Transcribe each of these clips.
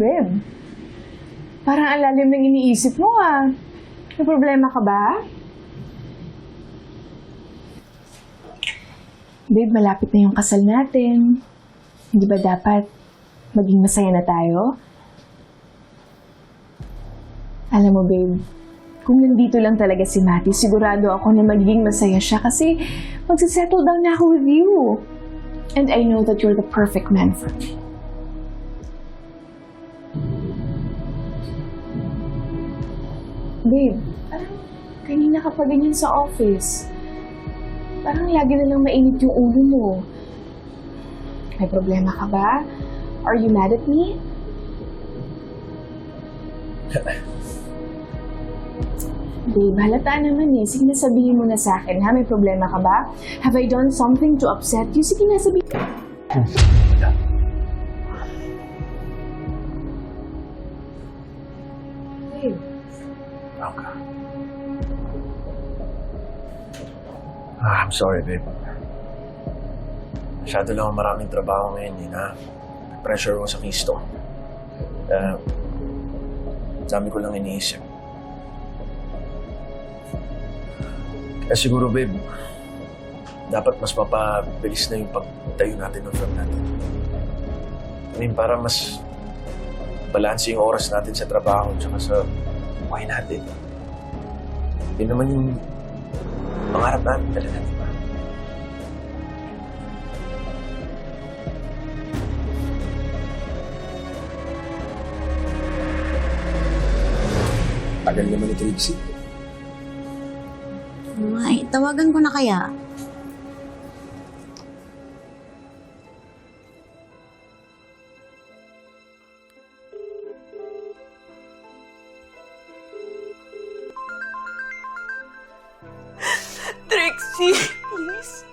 Babe, parang ang lalim ng iniisip mo ah. May problema ka ba? Babe, malapit na yung kasal natin. Hindi ba dapat maging masaya na tayo? Alam mo, babe, kung nandito lang talaga si Matty, sigurado ako na magiging masaya siya kasi magsisettle down na ako with you. And I know that you're the perfect man for me. Babe, parang kanina ka pa ganyan sa office. Parang lagi na lang mainit yung ulo mo. May problema ka ba? Are you mad at me? Babe, halata naman eh. Sige na sabihin mo na sa akin, ha? May problema ka ba? Have I done something to upset you? Sige na sabihin. Ah, I'm sorry, babe. Masyado lang ang maraming trabaho ngayon, yun ha. Pressure ko sa kisto. Kaya, dami ko lang iniisip. Kaya siguro, babe, dapat mas mapabilis na yung pagtayo natin ng firm natin. I mean, para mas balanse yung oras natin sa trabaho tsaka sa buhay natin. Yun naman yung pangarap natin talaga, di ba? Tagal naman ni Trixie. Ay, tawagan ko na kaya. Trixie, please.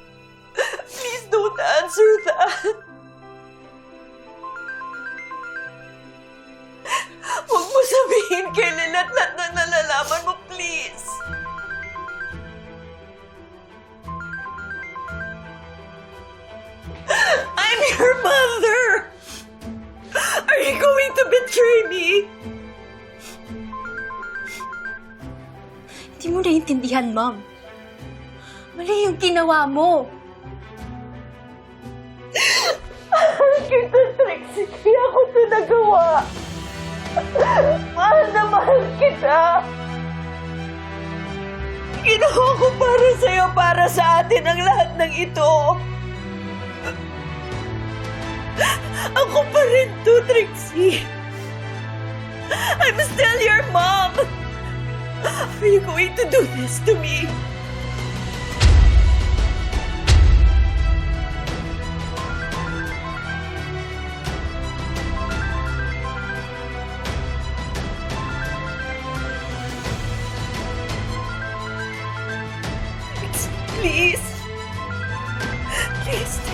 Please don't answer that. Huwag mo sabihin kay Lilat lahat na nalalaman mo, please. I'm your mother. Are you going to betray me? Hindi mo naiintindihan, ma'am. Mali yung ginawa mo. kita, Trixie. Kaya ako ito nagawa. Mahal na mahal kita. Ginawa ko para sa'yo, para sa atin ang lahat ng ito. Ako pa rin to, Trixie. I'm still your mom. Are you going to do this to me? Please. Please